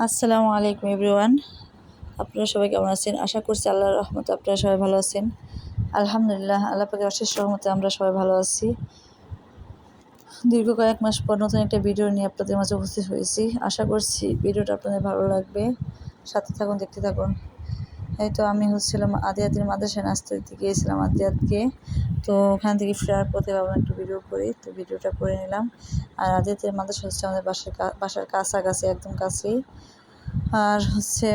আসসালামু আলাইকুম এভরিওয়ান। আপনারা সবাই কেমন আছেন? আশা করছি আল্লাহর রহমতে আপনারা সবাই ভালো আছেন। আলহামদুলিল্লাহ, আল্লাহ পাকের অশেষ রহমতে আমরা সবাই ভালো আছি। দীর্ঘ কয়েক মাস পর নতুন একটা ভিডিও নিয়ে আপনাদের মাঝে উপস্থিত হয়েছি। আশা করছি ভিডিওটা আপনাদের ভালো লাগবে। সাথে থাকুন, দেখতে থাকুন। এই তো আমি হচ্ছিলাম আদিয়াতের মাদ্রাসায় নাচতে দিতে গিয়েছিলাম আদিয়াতকে তো ওখান থেকে ফেরার পথে ভাবলাম একটু ভিডিও করি। তো ভিডিওটা করে নিলাম। আর আদিয়াতের মাদ্রাসা হচ্ছে আমাদের বাসার বাসার কাছাকাছি, একদম কাছেই। আর হচ্ছে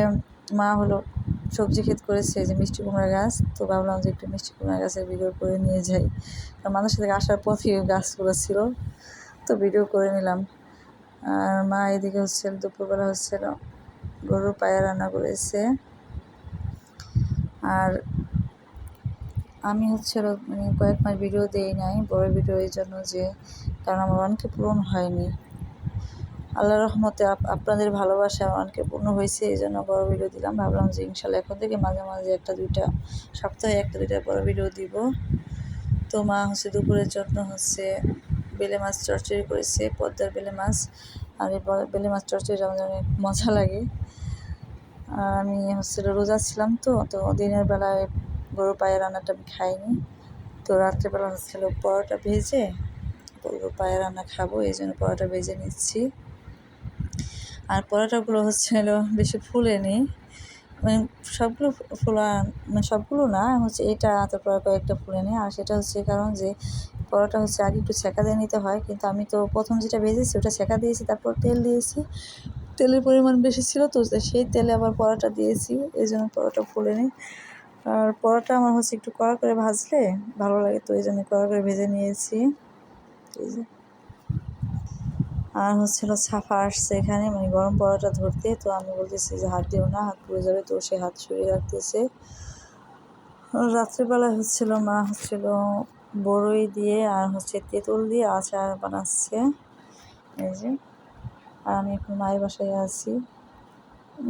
মা হলো সবজি ক্ষেত করেছে যে মিষ্টি কুমড়া গাছ। তো ভাবলাম যে একটু মিষ্টি কুমড়া গাছের ভিডিও করে নিয়ে যাই। মাদ্রাসা থেকে আসার পথে গাছগুলো ছিল। তো ভিডিও করে নিলাম। আর মা এদিকে হচ্ছে দুপুরবেলা হচ্ছিল, গরুর পায়ে রান্না করেছে। আর আমি হচ্ছে মানে কয়েক মাস ভিডিও দিই নাই, বড় ভিডিও এই জন্য যে, কারণ আমার অনেকে পূরণ হয়নি। আল্লাহ রহমতে আপনাদের ভালোবাসা অনেকে পূর্ণ হয়েছে, এই জন্য বড় ভিডিও দিলাম। ভাবলাম যে ইনশাল্লাহ এখন থেকে মাঝে মাঝে একটা দুইটা, সপ্তাহে একটা দুইটা বড় ভিডিও দিব। তো মা হচ্ছে দুপুরের জন্য হচ্ছে বেলে মাছ চচ্চড়ি করেছে, পদ্মার বেলে মাছ। আর এই বেলে মাছ চচ্চড়ি আমাদের অনেক মজা লাগে। আমি হচ্ছে রোজা ছিলাম তো তো দিনের বেলায় গরু পায়ের রান্নাটা আমি খাইনি। তো রাত্রেবেলা হচ্ছিল পরোটা ভেজে গরু পায়ের রান্না খাব, এই জন্য পরোটা ভেজে নিচ্ছি। আর পরোটাগুলো হচ্ছিল বেশি ফুলেনি। মানে সবগুলো ফোলা মানে সবগুলো না, হচ্ছে এটা, তারপর কয়েকটা ফুলে নিই আর সেটা হচ্ছে কারণ যে পরোটা হচ্ছে আগে একটু ছেঁকা দিয়ে নিতে হয়, কিন্তু আমি তো প্রথম যেটা ভেজেছি ওটা ছেঁকা দিয়েছি, তারপর তেল দিয়েছি। তেলের পরিমাণ বেশি ছিল তো সেই তেলে আবার পরোটা দিয়েছি, এই জন্য পরোটা ফুলে নিই। আর পরোটা আমার হচ্ছে একটু কড়া করে ভাজলে ভালো লাগে তো, এই জন্য কড়া করে ভেজে নিয়েছি। এই যে। আর হচ্ছিল ছাফা আসছে এখানে মানে গরম পরোটা ধরতে, তো আমি বলতেছি যে হাত দিও না, হাত পুড়ে যাবে তো, সে হাত সরিয়ে রাখতেছে। রাত্রিবেলায় হচ্ছিল মা হচ্ছিল বড়ই দিয়ে আর হচ্ছে তেঁতুল দিয়ে আচার বানাচ্ছে। এই যে। আর আমি এখন মায়ের বাসায় আছি।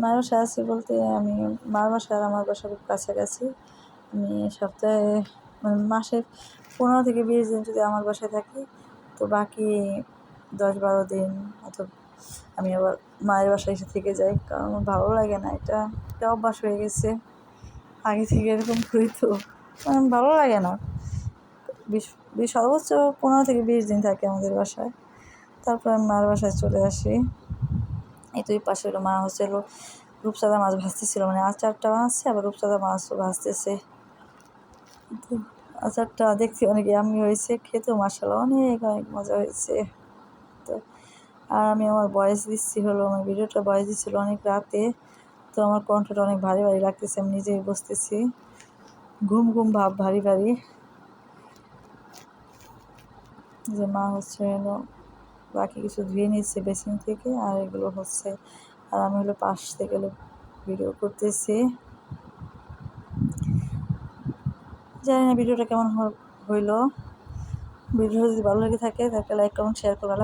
মায়ের বাসায় আছি বলতে আমি মার বাসা আর আমার বাসা খুব কাছাকাছি। আমি সপ্তাহে মানে মাসে পনেরো থেকে বিশ দিন যদি আমার বাসায় থাকি, তো বাকি দশ বারো দিন অথবা আমি আবার মায়ের বাসায় এসে থেকে যাই, কারণ আমার ভালো লাগে না। এটা একটা অভ্যাস হয়ে গেছে আগে থেকে এরকম করি তো। ভালো লাগে না। বিশ সর্বোচ্চ পনেরো থেকে বিশ দিন থাকে আমাদের বাসায়। তারপর আমি মার বাসায় চলে আসি। এই তো এই পাশে হলো মা হচ্ছে রূপসাদা মাছ ভাজতেছিল মানে আচারটা বানাচ্ছে, আবার রূপসাদা মাছও ভাজতেছে আচারটা দেখছি অনেক আমি হয়েছে, খেতেও মাসাল অনেক অনেক মজা হয়েছে। তো, আর আমি আমার বয়স দিচ্ছি হলো, আমার ভিডিওটা বয়স দিচ্ছিল অনেক রাতে। তো আমার কণ্ঠটা অনেক ভারী ভারী লাগতেছে, আমি নিজেই বসতেছি। ঘুম ঘুম ভাব ভারী ভারী। যে মা হচ্ছে বাকি কিছু ধুয়ে নিচ্ছে বেসিন থেকে, আর এগুলো হচ্ছে, আর আমি হলো পাশ থেকে ভিডিও করতেছি। জানি না ভিডিওটা কেমন হইল। ভিডিও যদি ভালো লেগে থাকে তাকে লাইক কমেন্ট শেয়ার করবেন